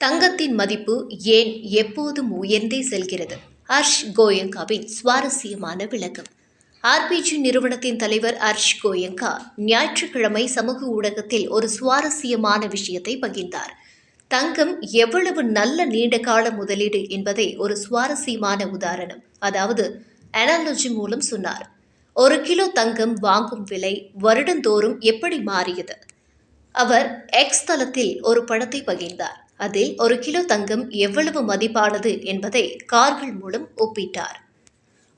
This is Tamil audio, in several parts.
தங்கத்தின் மதிப்பு ஏன் எப்போதும் உயர்ந்தே செல்கிறது? ஹர்ஷ் கோயங்காவின் சுவாரஸ்யமான விளக்கம். ஆர்பிஜி நிறுவனத்தின் தலைவர் ஹர்ஷ் கோயங்கா ஞாயிற்றுக்கிழமை சமூக ஊடகத்தில் ஒரு சுவாரஸ்யமான விஷயத்தை பகிர்ந்தார். தங்கம் எவ்வளவு நல்ல நீண்டகால முதலீடு என்பதை ஒரு சுவாரஸ்யமான உதாரணம். அதாவது அனாலஜி மூலம் சொன்னார். ஒரு கிலோ தங்கம் வாங்கும் விலை வருடந்தோறும் எப்படி மாறியது? அவர் எக்ஸ் தளத்தில் ஒரு படத்தை பகிர்ந்தார். அதில் ஒரு கிலோ தங்கம் எவ்வளவு மதிப்பானது என்பதை கார்கள் மூலம் ஒப்பிட்டார்.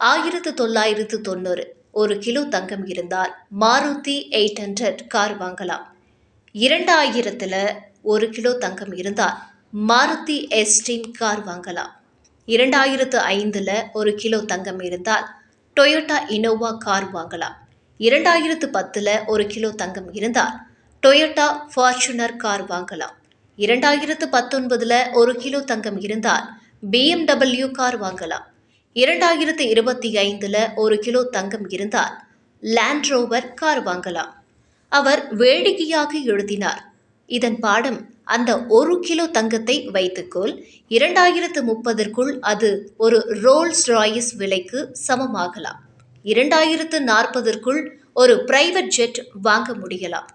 ஆயிரத்து தொள்ளாயிரத்து தொண்ணூறு ஒரு கிலோ தங்கம் இருந்தால் மாருதி எயிட் ஹண்ட்ரட் கார் வாங்கலாம். இரண்டாயிரத்தில் ஒரு கிலோ தங்கம் இருந்தால் மாருதி எஸ்டீம் கார் வாங்கலாம். இரண்டாயிரத்து ஐந்தில் ஒரு கிலோ தங்கம் இருந்தால் டொயோட்டா இனோவா கார் வாங்கலாம். இரண்டாயிரத்து பத்தில் ஒரு கிலோ தங்கம் இருந்தால் டொயோட்டா ஃபார்ச்சுனர் கார் வாங்கலாம். இரண்டாயிரத்து பத்தொன்பதில் ஒரு கிலோ தங்கம் இருந்தால் பிஎம்டபிள்யூ கார் வாங்கலாம். இரண்டாயிரத்து இருபத்தி ஐந்தில் ஒரு கிலோ தங்கம் இருந்தால் லேண்ட் ரோவர் கார் வாங்கலாம். அவர் வேடிக்கையாக எழுதினார். இதன் பாடம் அந்த ஒரு கிலோ தங்கத்தை வைத்துக்கொள். இரண்டாயிரத்து முப்பதற்குள் அது ஒரு ரோல்ஸ் ராயிஸ் விலைக்கு சமமாகலாம். இரண்டாயிரத்து நாற்பதற்குள் ஒரு பிரைவேட் ஜெட் வாங்க முடியலாம்.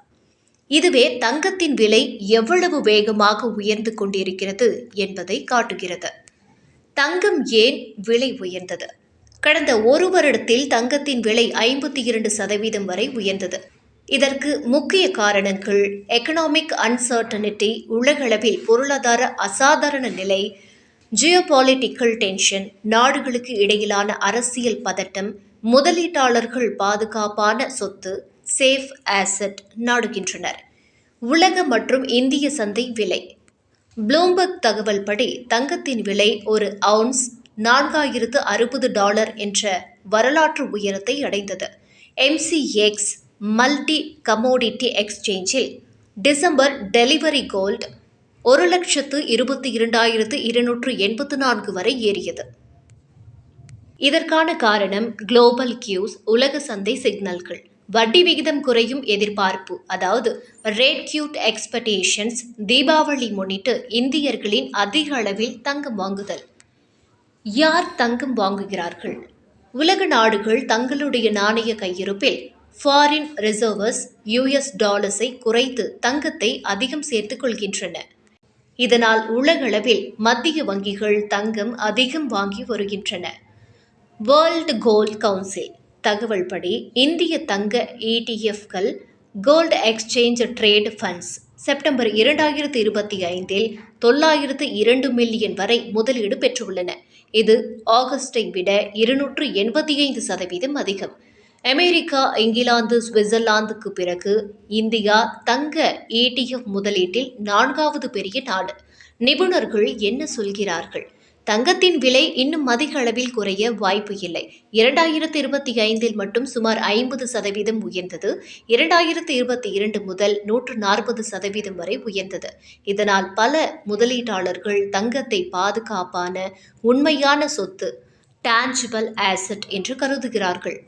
இதுவே தங்கத்தின் விலை எவ்வளவு வேகமாக உயர்ந்து கொண்டிருக்கிறது என்பதை காட்டுகிறது. தங்கம் ஏன் விலை உயர்ந்தது? கடந்த ஒரு வருடத்தில் தங்கத்தின் விலை ஐம்பத்தி இரண்டு சதவீதம் வரை உயர்ந்தது. இதற்கு முக்கிய காரணங்கள் எக்கனாமிக் அன்சர்டனிட்டி உலகளவில் பொருளாதார அசாதாரண நிலை ஜியோபாலிட்டிக்கல் டென்ஷன் நாடுகளுக்கு இடையிலான அரசியல் பதட்டம் முதலீட்டாளர்கள் பாதுகாப்பான சொத்து சேஃப் ஆசட் நாடுகின்றனர். உலக மற்றும் இந்திய சந்தை விலை. ப்ளூம்பர்க் தகவல் படி தங்கத்தின் விலை ஒரு அவுன்ஸ் நான்காயிரத்து அறுபது டாலர் என்ற வரலாற்று உயரத்தை அடைந்தது. எம்சிஎக்ஸ் மல்டி கமோடிட்டி எக்ஸ்சேஞ்சில் டிசம்பர் டெலிவரி கோல்ட் ஒரு லட்சத்து இருபத்தி இரண்டாயிரத்து இருநூற்று எண்பத்து நான்கு வரை ஏறியது. இதற்கான காரணம் குளோபல் கியூஸ் உலக சந்தை சிக்னல்கள். வட்டி விகிதம் குறையும் எதிர்பார்ப்பு. அதாவது ரேட் கியூட் எக்ஸ்பெக்டேஷன்ஸ் தீபாவளி முன்னிட்டு இந்தியர்களின் அதிக அளவில் தங்கம் வாங்குதல். யார் தங்கம் வாங்குகிறார்கள்? உலக நாடுகள் தங்களுடைய நாணய கையிருப்பில் ஃபாரின் ரிசர்வர்ஸ் யுஎஸ் டாலர்ஸை குறைத்து தங்கத்தை அதிகம் சேர்த்துக் கொள்கின்றன. இதனால் உலகளவில் மத்திய வங்கிகள் தங்கம் அதிகம் வாங்கி வருகின்றன. வேர்ல்டு கோல்ட் கவுன்சில் தகவல் படி இந்திய தங்க இடிஎஃப்கள் gold exchange trade funds September இரண்டாயிரத்து இருபத்தி ஐந்தில் தொள்ளாயிரத்து இரண்டு மில்லியன் வரை முதலீடு பெற்றுள்ளன. இது ஆகஸ்டை விட இருநூற்று எண்பத்தி ஐந்து சதவீதம் அதிகம். அமெரிக்கா இங்கிலாந்து சுவிட்சர்லாந்துக்கு பிறகு இந்தியா தங்க ஏடிஎஃப் முதலீட்டில் நான்காவது பெரிய நாடு. நிபுணர்கள் என்ன சொல்கிறார்கள்? தங்கத்தின் விலை இன்னும் அதிக அளவில் குறைய வாய்ப்பு இல்லை. இரண்டாயிரத்து இருபத்தி ஐந்தில் மட்டும் சுமார் ஐம்பது சதவீதம் உயர்ந்தது. இரண்டாயிரத்து இருபத்தி இரண்டு முதல் நூற்று நாற்பது சதவீதம் வரை உயர்ந்தது. இதனால் பல முதலீட்டாளர்கள் தங்கத்தை பாதுகாப்பான உண்மையான சொத்து டான்ஜிபிள் ஆசட் என்று கருதுகிறார்கள்.